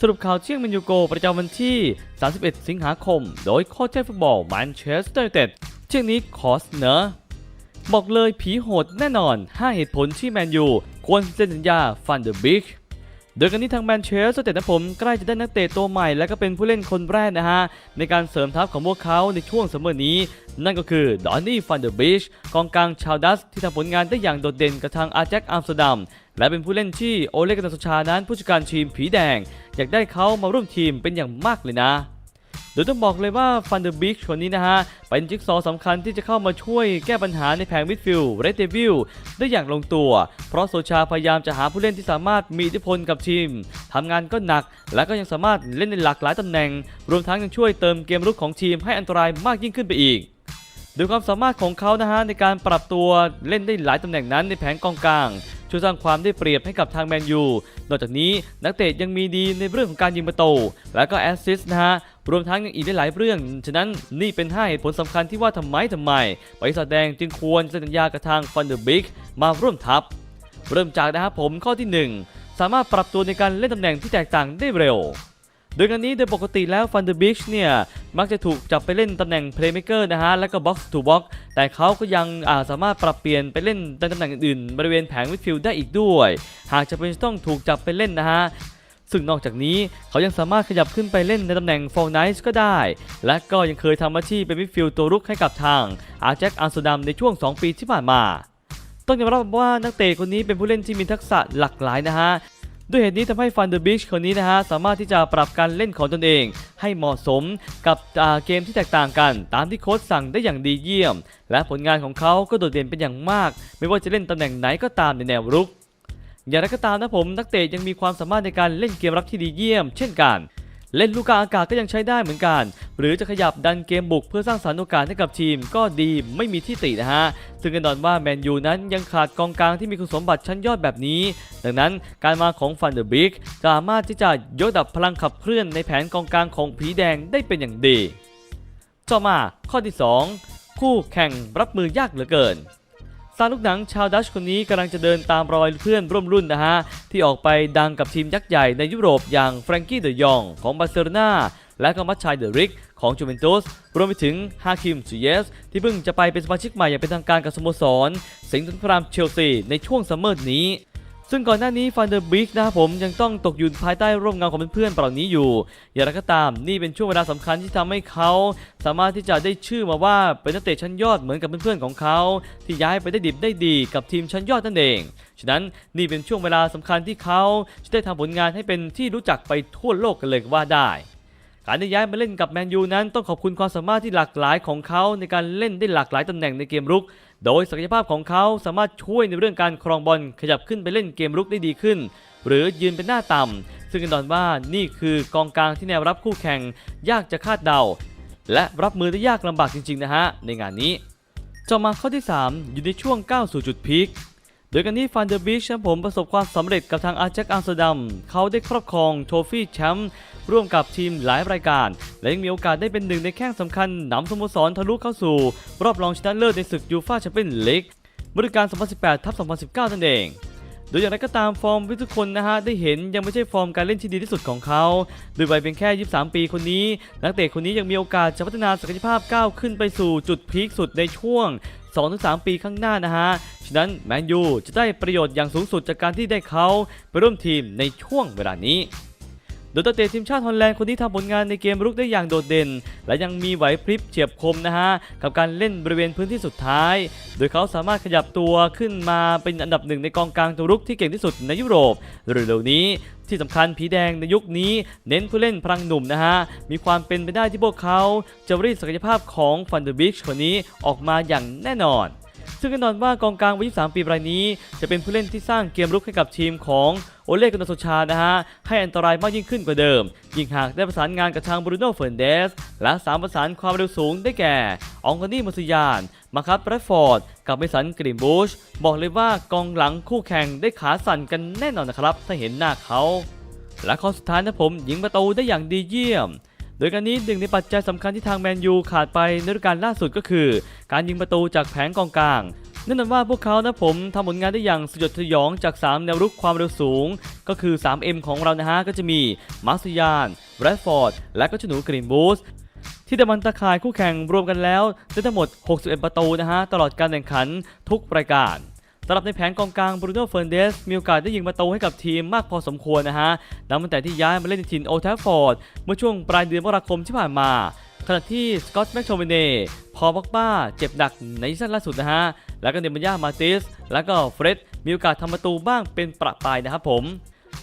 สรุปข่าวเที่ยงแมนยูโกประจำวันที่ 31 สิงหาคม โดยโค้ชเทพฟุตบอลแมนเชสเตอร์ยูไนเต็ดเที่ยงนี้ขอเสนอ บอกเลยผีโหดแน่นอน 5 เหตุผลที่แมนยูควรเซ็นสัญญาฟันเดอร์บิก โดยกันนี้ทางแมนเชสเตอร์นะผมใกล้จะได้นักเตะตัวใหม่ และก็เป็นผู้เล่นคนแรกนะฮะ ในการเสริมทัพของพวกเขาในช่วงซัมเมอนี้ นั่นก็คือดอนนี่ฟันเดอร์บิชกองกลางชาวดัสที่ทำผลงานได้อย่างโดดเด่นกับทางอาแจ็คอัมสเตอร์ดัมและเป็นผู้เล่นที่โอเลกนาโซชานั้นผู้จัดการทีมผีแดง อยากได้เขามาร่วมทีมเป็นอย่างมากเลยนะ โดยต้องบอกเลยว่าฟันเดอร์บิกคนนี้นะฮะ เป็นจิ๊กซอสำคัญที่จะเข้ามาช่วยแก้ปัญหาในแผงมิดฟิลด์เรดเดวิลได้อย่างลงตัว เพราะโซชาพยายามจะหาผู้เล่นที่สามารถมีอิทธิพลกับทีมทำงานก็หนัก และก็ยังสามารถเล่นในหลากหลายตำแหน่ง รวมทั้งยังช่วยเติมเกมรุกของทีมให้อันตรายมากยิ่งขึ้นไปอีกโดยความสามารถของเขานะฮะในการปรับตัวเล่นได้หลายตำแหน่งนั้นในแผงกองกลาง ช่วยสร้างความได้เปรียบให้กับทางแมนยู นอกจากนี้นักเตะยังมีดีในเรื่องของการยิงประตูและก็แอสซิสต์นะฮะ รวมทั้งยังอีกได้หลายเรื่อง ฉะนั้นนี่เป็น5เหตุผลสำคัญที่ว่าทำไมทำไมบริษัทแดงจึงควรเซ็นสัญญากับทางฟันเดอร์บิกมาร่วมทัพ เริ่มจากนะครับผมข้อที่ 1 สามารถปรับตัวในการเล่นตำแหน่งที่แตกต่างได้เร็วโดยกันนี้โดยปกติแล้วฟันเดอร์บิชเนี่ย มักจะถูกจับไปเล่นตำแหน่งเพลย์เม k เกอร์นะฮะ แล้วก็บ็อกซ์ทูบ็อกแต่เขาก็ยังอาสามารถปรับเปลี่ยนไปเล่นในตำแหน่งอื่น บริเวณแผงมิดฟิลด์ได้อีกด้วย หากจะเป็นต้องถูกจับไปเล่นนะฮะ ซึ่งนอกจากนี้เขายังสามารถขยับขึ้นไปเล่นในตำแหน่งฟอลไนส์ก็ได้ และก็ยังเคยทำอาชีพเป็นมิดฟิลด์ตัวรุกให้กับทางอาแจ็คอัมสดัมในช่วง 2 ปีที่ผ่านมา ต้องยอมรับว่านักเตะคนนี้เป็นผู้เล่นที่มีทักษะหลากหลายนะฮะด้วยเหตุนี้ทำให้ฟันเดอร์บิชคนนี้นะฮะสามารถที่จะปรับการเล่นของตนเอง ให้เหมาะสมกับเกมที่แตกต่างกัน ตามที่โค้ชสั่งได้อย่างดีเยี่ยม และผลงานของเขาก็โดดเด่นเป็นอย่างมาก ไม่ว่าจะเล่นตำแหน่งไหนก็ตามในแนวรุก อย่างไรก็ตามนะผมนักเตะยังมีความสามารถในการเล่นเกมรับที่ดีเยี่ยม เช่นกัน เล่นลูกกาอากาศก็ยังใช้ได้เหมือนกัน หรือจะขยับดันเกมบุกเพื่อสร้างสรรค์โอกาสให้กับทีมก็ดีไม่มีที่ตินะฮะ ซึ่งแน่นอนว่าแมนยูนั้นยังขาดกองกลางที่มีคุณสมบัติชั้นยอดแบบนี้ ดังนั้นการมาของฟันเดอร์บิกสามารถที่จะยกระดับพลังขับเคลื่อนในแผนกองกลางของผีแดงได้เป็นอย่างดีต่อมาข้อที่ 2 คู่แข่งรับมือยากเหลือเกิน ซาลูกหนังชาวดัชคนนี้กำลังจะเดินตามรอยเพื่อนร่วมรุ่นนะฮะ ที่ออกไปดังกับทีมยักษ์ใหญ่ในยุโรปอย่างแฟรงกี้เดยองของบาร์เซโลนาและก็มัตชัยเดริกของจูเวนตุสรวมไปถึงฮาคิมซูเยส ที่เพิ่งจะไปเป็นสมาชิกใหม่อย่างเป็นทางการกับสโมสร สิงห์สงครามเชลซีในช่วงซัมเมอร์นี้ ซึ่งก่อนหน้านี้ฟันเดอร์บิกนะครับผมยังต้องตกอยู่ภายใต้ร่มเงาของเพื่อนๆเหล่านี้อยู่ อย่างไรก็ตามนี่เป็นช่วงเวลาสำคัญที่ทำให้เขาสามารถที่จะได้ชื่อมาว่าเป็นนักเตะชั้นยอดเหมือนกับเพื่อนๆของเขาที่ย้ายไปได้ดิบได้ดีกับทีมชั้นยอดนั่นเองฉะนั้นนี่เป็นช่วงเวลาสำคัญที่เขาจะได้ทำผลงานให้เป็นที่รู้จักไปทั่วโลกกันเลยว่าได้การได้ย้ายมาเล่นกับแมนยูนั้นต้องขอบคุณความสามารถที่หลากหลายของเขาในการเล่นได้หลากหลายตำแหน่งในเกมรุก โดยศักยภาพของเขาสามารถช่วยในเรื่องการครองบอลขยับขึ้นไปเล่นเกมรุกได้ดีขึ้น หรือยืนเป็นหน้าต่ำ ซึ่งแน่นอนว่านี่คือกองกลางที่แนวรับคู่แข่งยากจะคาดเดา และรับมือได้ยากลำบากจริงๆนะฮะในงานนี้ต่อมาข้อที่ 3 อยู่ในช่วงก้าวสู่จุดพีคโดยกันนี้ฟันเดอร์บิชผมประสบความสำเร็จกับทางอาแจ็คอัมสเตอร์ดัม เขาได้ครอบครองโทฟี่แชมป์ ร่วมกับทีมหลายรายการ และยังมีโอกาสได้เป็นหนึ่งในแข้งสำคัญนำสโมสรทะลุเข้าสู่ รอบรองชนะเลิศในศึกยูฟ่าแชมเปี้ยนลีกฤดูกาล 2018ทับ2019 นั่นเอง โดยอย่างไรก็ตามฟอร์มที่ทุกคนนะฮะได้เห็นยังไม่ใช่ฟอร์มการเล่นที่ดีที่สุดของเขาโดยวัยเพียงแค่ 23 ปีคนนี้ นักเตะคนนี้ยังมีโอกาสจะพัฒนาศักยภาพก้าวขึ้นไปสู่จุดพีคสุดในช่วง 2-3 ปีข้างหน้านะฮะ ฉะนั้นแมนยูจะได้ประโยชน์อย่างสูงสุดจากการที่ได้เขาไปร่วมทีมในช่วงเวลานี้ โดยตัวเตะทีมชาติฮอลแลนด์คนนี้ทำผลงานในเกมรุกได้อย่างโดดเด่น และยังมีไหวพริบเฉียบคมนะฮะกับการเล่นบริเวณพื้นที่สุดท้าย โดยเขาสามารถขยับตัวขึ้นมาเป็นอันดับหนึ่งในกองกลางตัวรุกที่เก่งที่สุดในยุโรปเร็วๆนี้ที่สำคัญผีแดงในยุคนี้เน้นผู้เล่นพลังหนุ่มนะฮะ มีความเป็นไปได้ที่พวกเขาจะรีดศักยภาพของฟันเดอร์บิชคนนี้ออกมาอย่างแน่นอน ซึ่งแน่นอนว่ากองกลางวัย23 ปีรายนี้ จะเป็นผู้เล่นที่สร้างเกมรุกให้กับทีมของโอเล่กุนโซชานะฮะ ให้อันตรายมากยิ่งขึ้นกว่าเดิม ยิ่งหากได้ประสานงานกับทางบรูโน่เฟร์นเดส และสามประสานความเร็วสูงได้แก่ อองกานี่มาซิยาน มาคับแรดฟอร์ด กับเมสันกรีนบูช บอกเลยว่ากองหลังคู่แข่งได้ขาสั่นกันแน่นอนนะครับ ถ้าเห็นหน้าเขา และข้อสุดท้ายนะผมยิงประตูได้อย่างดีเยี่ยม โดยการนี้หนึ่งในปัจจัยสำคัญที่ทางแมนยูขาดไปในฤดูกาลล่าสุดก็คือ การยิงประตูจากแผงกองกลางแน่นอนว่าพวกเขานะผมทำผลงานได้อย่างสยดสยองจาก 3 แนวรุกความเร็วสูง ก็คือ 3M ของเรานะฮะ ก็จะมีมาร์ซิยานแรดฟอร์ด และก็เจาหนูกรีนบูสที่ตะมันตะข่ายคู่แข่งรวมกันแล้วได้ทั้งหมด 61 ประตูนะฮะ ตลอดการแข่งขันทุกรายการ สำหรับในแผนกองกลางบรูโน่เฟร์นเดสมีโอกาสได้ยิงประตูให้กับทีมมากพอสมควรนะฮะนับตั้งแต่ที่ย้ายมาเล่นในถิ่นโอลด์แทฟฟอร์ดเมื่อช่วงปลายเดือนมกราคมที่ผ่านมาขณะที่สกอตต์แมคโทมิเน่พอบ็อกบ้าเจ็บหนักในซีซั่นล่าสุดนะฮะ แล้วก็เนมันยามาติส แล้วก็เฟร็ดมีโอกาสทำประตูบ้างเป็นประปายนะครับผม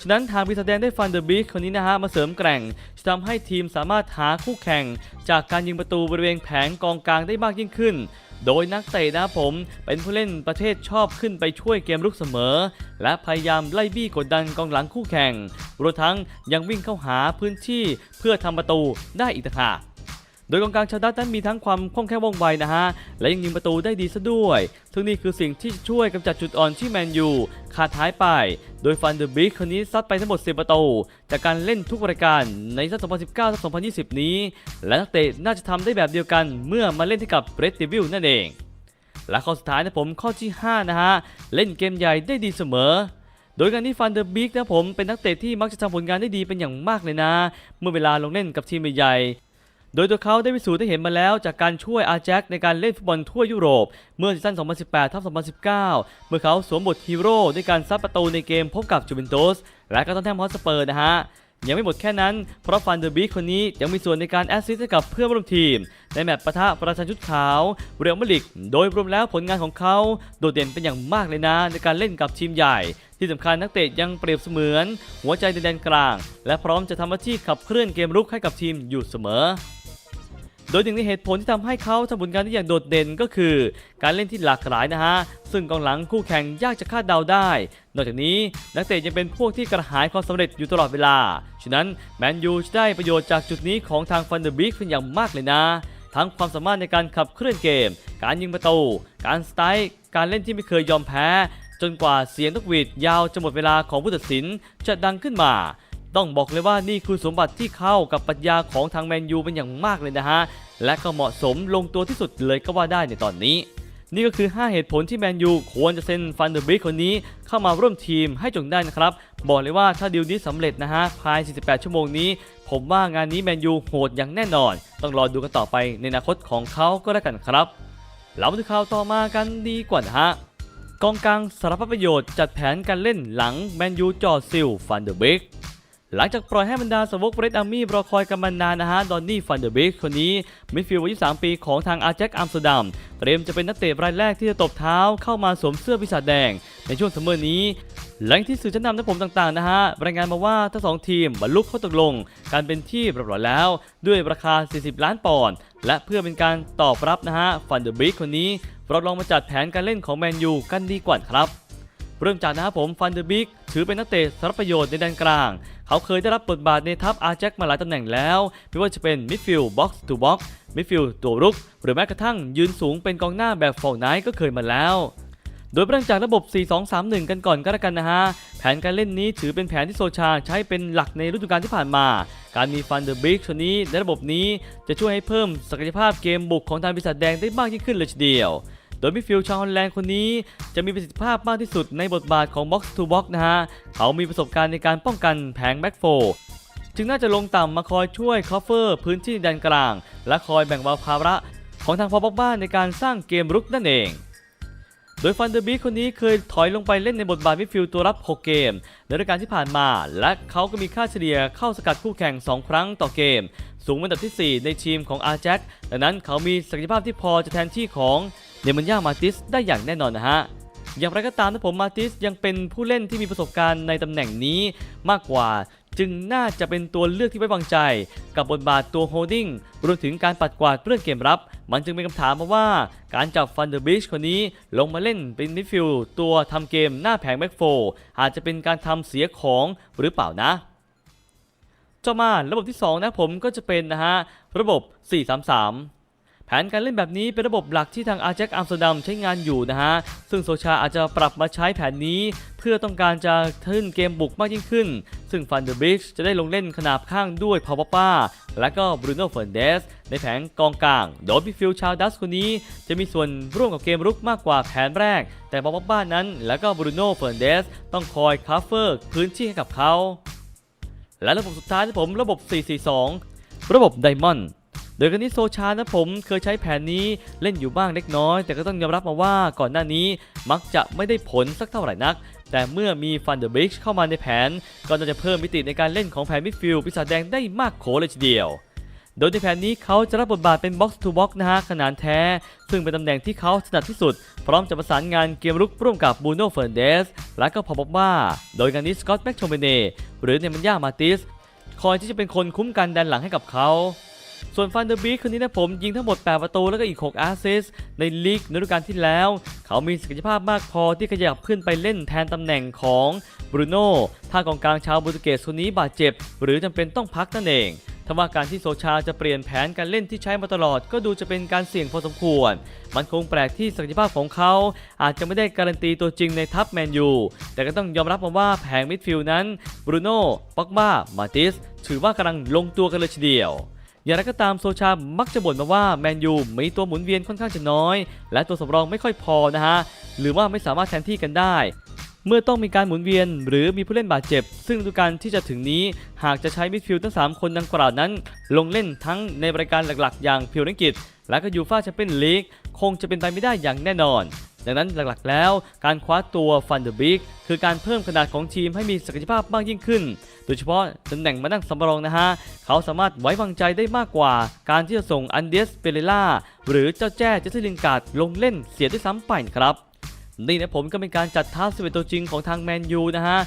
ฉะนั้นทางปีศาแดงได้ฟันเดอร์บีชคนนี้นะฮะ มาเสริมแกร่งจะทำให้ทีมสามารถหาคู่แข่ง จากการยิงประตูบริเวณแผงกองกลางได้มากยิ่งขึ้น โดยนักเตะนะผมเป็นผู้เล่นประเทศชอบขึ้นไปช่วยเกมรุกเสมอ และพยายามไล่บี้กดดันกองหลังคู่แข่งรวมทั้งยังวิ่งเข้าหาพื้นที่เพื่อทำประตูได้อีกต่างหาก โดยกองกลางชาวดัตนั้นมีทั้งความคล่องแคล่วว่องไวนะฮะ และยังยิงประตูได้ดีซะด้วยซึ่งนี่คือสิ่งที่ช่วยกำจัดจุดอ่อนที่แมนยูขาดหายไป โดยฟันเดอร์บิกคนนี้ซัดไปทั้งหมด 10 ประตู จากการเล่นทุกรายการในซัล2019-2020 นี้ และนักเตะน่าจะทำได้แบบเดียวกันเมื่อมาเล่นที่กับเรดดิวิลนั่นเอง และข้อสุดท้ายนะผมข้อที่ 5 นะฮะ เล่นเกมใหญ่ได้ดีเสมอโดยการที่ฟันเดอร์บิกนะผมเป็นนักเตะที่มักจะทำผลงานได้ดีเป็นอย่างมากเลยนะ เมื่อเวลาลงเล่นกับทีมใหญ่ โดยตัวเขาได้พิสูจน์ได้เห็นมาแล้วจากการช่วยอาแจ็คในการเล่นฟุตบอลทั่วยุโรป เมื่อซีซั่น 2018ทับ2019 เมื่อเขาสวมบทฮีโร่ด้วยการซัดประตูในเกมพบกับจูเวนตุสและก็ตอนแทมฮอสเปอร์นะฮะยังไม่หมดแค่นั้น เพราะฟันเดอร์บีคนนี้ยังมีส่วนในการแอสซิสต์ให้กับเพื่อนร่วมทีม ในแมตช์ปะทะประชาชุดขาว เรียลมาดริดโดยรวมแล้วผลงานของเขา โดดเด่นเป็นอย่างมากเลยนะ ในการเล่นกับทีมใหญ่ ที่สำคัญนักเตะยังเปรียบเสมือน หัวใจในแดนกลาง และพร้อมจะทำหน้าที่ขับเคลื่อนเกมรุกให้กับทีมอยู่เสมอ โดยหนึ่งในเหตุผลที่ทำให้เขาทำผลงานได้อย่างโดดเด่นก็คือ การเล่นที่หลากหลายนะฮะ ซึ่งกองหลังคู่แข่งยากจะคาดเดาได้ นอกจากนี้นักเตะยังเป็นพวกที่กระหายความสำเร็จอยู่ตลอดเวลา ฉะนั้นแมนยูจะได้ประโยชน์จากจุดนี้ของทางฟันเดอร์บิกเป็นอย่างมากเลยนะ ทั้งความสามารถในการขับเคลื่อนเกม การยิงประตู การสไตล์การเล่นที่ไม่เคยยอมแพ้จนกว่าเสียงนกหวีดยาวจะหมดเวลาของผู้ตัดสินจะดังขึ้นมา ต้องบอกเลยว่านี่คือสมบัติที่เข้ากับปรัชญาของทางแมนยูเป็นอย่างมากเลยนะฮะ และก็เหมาะสมลงตัวที่สุดเลยก็ว่าได้ในตอนนี้ นี่ก็คือ 5 เหตุผลที่แมนยูควรจะเซ็นฟันเดอร์บิกคนนี้เข้ามาร่วมทีมให้จงได้นะครับ บอกเลยว่าถ้าดีลนี้สำเร็จนะฮะภาย 48 ชั่วโมงนี้ ผมว่างานนี้แมนยูโหดอย่างแน่นอน ต้องรอดูกันต่อไปในอนาคตของเขาก็แล้วกันครับเรามาดูข่าวต่อมากันดีกว่านะฮะกองกลางสารพัดประโยชน์จัดแผนการเล่นหลังแมนยูจอซิลฟันเดอร์บริก หลังจากปล่อยให้บรรดาสวกเรดอาร์มี่รอคอยกันมานานนะฮะ ดอนนี่ฟันเดอร์เบิกคนนี้มิดฟิลด์วัย23ปีของทางอาร์แจ็คอัมสเตอร์ดัมเตรียมจะเป็นนักเตะรายแรกที่จะตบเท้าเข้ามาสวมเสื้อปีศาจแดง ในช่วงซัมเมอร์นี้ หลังที่สื่อชั้นนำและผมต่างๆนะฮะรายงานมาว่าทั้งสองทีมบรรลุข้อตกลง การเป็นที่เรียบร้อยแล้ว ด้วยราคา 40 ล้านปอนด์และเพื่อเป็นการตอบรับนะฮะฟันเดอร์เบิกคนนี้เราลองมาจัดแผนการเล่นของแมนยูกันดีกว่าครับเริ่มจากนะครับผมฟันเดอร์บิกถือเป็นนักเตะสารประโยชน์ในแดนกลาง เขาเคยได้รับบทบาทในทัพอาแจ็คมาหลายตำแหน่งแล้ว ไม่ว่าจะเป็นมิดฟิลด์บ็อกซ์ทูบ็อกซ์มิดฟิลด์ตัวรุก หรือแม้กระทั่งยืนสูงเป็นกองหน้าแบบฟอร์ไนท์ก็เคยมาแล้ว โดยเริ่มจากระบบ 4-2-3-1 กันก่อนก็แล้วกันนะฮะ แผนการเล่นนี้ถือเป็นแผนที่โซชาใช้เป็นหลักในฤดูกาลที่ผ่านมา การมีฟันเดอร์บิกคนนี้ในระบบนี้จะช่วยให้เพิ่มศักยภาพเกมบุกของทางปีศาจแดงได้มากยิ่งขึ้นเลยทีเดียว ดยมิดฟิลด์ชาวฮอลแลนด์คนนี้จะมีประสิทธิภาพมากที่สุดในบทบาทของ Box to Box นะฮะ เขามีประสบการณ์ในการป้องกันแผงแบ็กโฟจึงน่าจะลงต่ำมาคอยช่วยคอฟเฟอร์พื้นที่แดนกลาง และคอยแบ่งเบาภาระของทางพอบ็อกบ้านในการสร้างเกมรุกนั่นเอง โดยฟันเดอร์บีคนนี้เคยถอยลงไปเล่นในบทบาทมิดฟิลด์ตัวรับ 6 เกม ในฤดูกาลที่ผ่านมา และเขาก็มีค่าเฉลี่ยเข้าสกัดคู่แข่ง 2 ครั้งต่อเกม สูงเป็นอันดับที่ 4 ในทีมของอาร์แจ็คดังนั้นเขามีศักยภาพที่พอจะแทนที่ของ เนมันยามาติสได้อย่างแน่นอนนะฮะอย่างไรก็ตามนะผมมาติสยังเป็นผู้เล่นที่มีประสบการณ์ในตำแหน่งนี้มากกว่า จึงน่าจะเป็นตัวเลือกที่ไว้วางใจ กับบทบาทตัวโฮลดิ้งรวมถึงการปัดกวาดเรื่องเกมรับ มันจึงเป็นคำถามมาว่า การจับฟันเดอร์บิชคนนี้ลงมาเล่นเป็นมิดฟิลด์ตัวทำเกมหน้าแผงแบ็กโฟร์อาจจะเป็นการทำเสียของหรือเปล่านะต่อมาระบบที่ 2 นะผมก็จะเป็นนะฮะระบบ 433 นการเล่นแบบนี้เป็นระบบหลักที่ทางอาแจ็คอัมสเตอร์ดัมใช้งานอยู่นะฮะ ซึ่งโซชาอาจจะปรับมาใช้แผนนี้ เพื่อต้องการจะขึ้นเกมบุกมากยิ่งขึ้น ซึ่งฟันเดอร์บิชจะได้ลงเล่นขนาบข้างด้วยพาวป้า และก็บรูโน่เฟร์นเดสในแผงกองกลาง โดยพิฟิลชาวดัสคนนี้ จะมีส่วนร่วมกับเกมรุกมากกว่าแผนแรก แต่พาวป้านั้น และก็บรูโน่เฟร์นเดสต้องคอยคัฟเฟอร์พื้นที่ให้กับเขาและระบบสุดท้ายที่ผมระบบ 442 ระบบไดมอนด์ โดยกันนี้โซชานะผมเคยใช้แผนนี้เล่นอยู่บ้างเล็กน้อย แต่ก็ต้องยอมรับมาว่าก่อนหน้านี้มักจะไม่ได้ผลสักเท่าไหร่นัก แต่เมื่อมีฟันเดอร์บิชเข้ามาในแผน ก็น่าจะเพิ่มมิติในการเล่นของแผนมิดฟิลด์ปีศาจแดงได้มากโขเลยทีเดียวโดยในแผนนี้เขาจะรับบทบาทเป็นบ็อกซ์ทูบ็อกนะฮะขนาดแท้ ซึ่งเป็นตำแหน่งที่เขาถนัดที่สุด พร้อมจะประสานงานเกมรุกร่วมกับบูโน่เฟร์นเดส และก็พอบอกว่า โดยงานนี้สกอตต์แม็กโชเมเน่หรือเนมันยามาติส คอยที่จะเป็นคนคุ้มกันแดนหลังให้กับเขา ส่วนฟันเดอร์บีคนนี้นะผมยิงทั้งหมด 8 ประตูแล้วก็อีก 6 แอสซิสในลีกฤดูกาลที่แล้ว เขามีศักยภาพมากพอที่ขยับขึ้นไปเล่นแทนตำแหน่งของบรูโน่ถ้ากองกลางชาวโปรตุเกสคนนี้บาดเจ็บ หรือจำเป็นต้องพักนั่นเองทว่าการที่โซชาจะเปลี่ยนแผนการเล่นที่ใช้มาตลอด ก็ดูจะเป็นการเสี่ยงพอสมควร มันคงแปลกที่ศักยภาพของเขา อาจจะไม่ได้การันตีตัวจริงในทัพแมนยู แต่ก็ต้องยอมรับมาว่าแผงมิดฟิลด์นั้นบรูโน่ป็อกบ้ามาติส ถือว่ากำลังลงตัวกันเลยทีเดียว อย่างไรก็ตามโซชามักจะบ่นมาว่าแมนยูมีตัวหมุนเวียนค่อนข้างจะน้อย และตัวสำรองไม่ค่อยพอนะฮะ หรือว่าไม่สามารถแทนที่กันได้ เมื่อต้องมีการหมุนเวียน หรือมีผู้เล่นบาดเจ็บ ซึ่งฤดูกาลที่จะถึงนี้หากจะใช้มิดฟิลด์ทั้ง 3 คนดังกล่าวนั้น ลงเล่นทั้งในรายการหลักๆ อย่างพิวริงกิตและก็ยูฟ่าแชมเปี้ยนลีกคงจะเป็นไปไม่ได้อย่างแน่นอน ดังนั้นหลักๆแล้วการคว้าตัวฟันเดอร์บิกคือการเพิ่มขนาดของทีมให้มีศักยภาพมากยิ่งขึ้น โดยเฉพาะตำแหน่งมานั่งสำรองนะฮะ เขาสามารถไว้วางใจได้มากกว่า การที่จะส่งอันเดสเปเรล่าหรือเจ้าแจ้เจสซิลินการ์ดลงเล่นเสียด้วยซ้ำไปครับนี่นะผมก็เป็นการจัดท้าสเวตัวจริงของทางแมนยูนะฮะ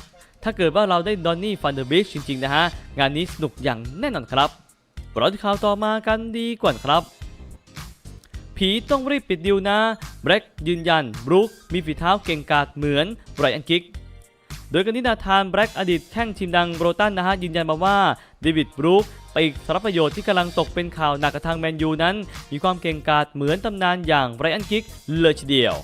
ถ้าเกิดว่าเราได้ดอนนี่ฟันเดอร์บิชจริงๆนะฮะ งานนี้สนุกอย่างแน่นอนครับราที่ข่าวต่อมากันดีกว่าครับผีต้องรีบปิดดิวนะ แบร็กยืนยันบรูคมีฝีเท้าเก่งกาจเหมือนไบรอันกิกโดยกนที่นาธานแบร็กอดีตแข้งทีมดังโบรตันนะฮะยืนยันมาว่าเดวิดบรูคปีกสารประโยชน์ที่กำลังตกเป็นข่าวหนักกับทางแมนยูนั้น มีความเก่งกาจเหมือนตำนานอย่างไบรอันกิกเลยทีเดียว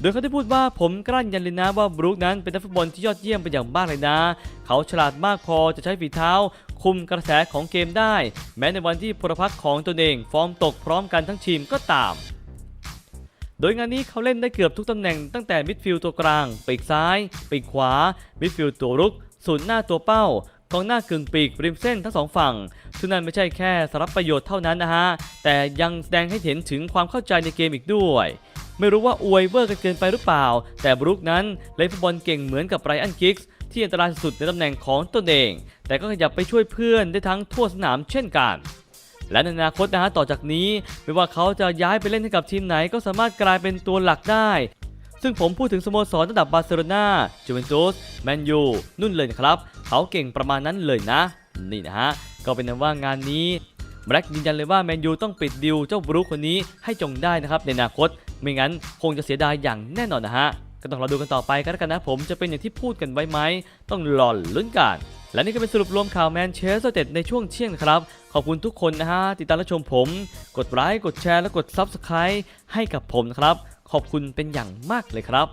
โดยเขาได้พูดว่าผมกลั้นยันเลยนะว่าบรูคนั้นเป็นนักฟุตบอลที่ยอดเยี่ยมเป็นอย่างมากเลยนะ เขาฉลาดมากพอจะใช้ฝีเท้า คุมกระแสของเกมได้ แม้ในวันที่พลพรรคของตนเอง ฟอร์มตกพร้อมกันทั้งทีมก็ตาม ดยงานนี้เขาเล่นได้เกือบทุกตำแหน่งตั้งแต่มิดฟิลด์ตัวกลาง ปีกซ้าย ปีกขวา มิดฟิลด์ตัวรุกศูนย์หน้าตัวเป้ากองหน้ากึ่งปีกริมเส้นทั้งสองฝั่ง ซึ่งนั่นไม่ใช่แค่สารับประโยชน์เท่านั้นนะฮะ แต่ยังแสดงให้เห็นถึงความเข้าใจในเกมอีกด้วย ไม่รู้ว่าอวยเวอร์กันเกินไปหรือเปล่า แต่บรุกนั้นเล่นฟุตบอลเก่งเหมือนกับไรอันกิกส์ที่อันตรายสุดในตำแหน่งของตนเอง แต่ก็ขยับไปช่วยเพื่อนได้ทั้งทั่วสนามเช่นกัน และในอนาคตนะฮะต่อจากนี้ ไม่ว่าเขาจะย้ายไปเล่นให้กับทีมไหนก็สามารถกลายเป็นตัวหลักได้ ซึ่งผมพูดถึงสโมสรระดับบาร์เซโลนาจูเวนตุสแมนยูนุ่นเลยนครับเขาเก่งประมาณนั้นเลยนะ นี่นะฮะก็เป็นนั้นว่างานนี้แบล็กยืนยันเลยว่าแมนยูต้องปิดดิวเจ้าบรูคคนนี้ให้จงได้นะครับในอนาคต ไม่งั้นคงจะเสียดายอย่างแน่นอนนะฮะก็ต้องรอดูกันต่อไปกันแล้วกันนะผมจะเป็นอย่างที่พูดกันไว้ไหมต้องรอลุ้นกัน และนี่ก็เป็นสรุปรวมข่าวแมนเชสเตอร์เต็ดในช่วงเที่ยงครับ ขอบคุณทุกคนนะฮะติดตามและชมผม กดไลค์กดแชร์และกด Subscribe ให้กับผมนะครับ ขอบคุณเป็นอย่างมากเลยครับ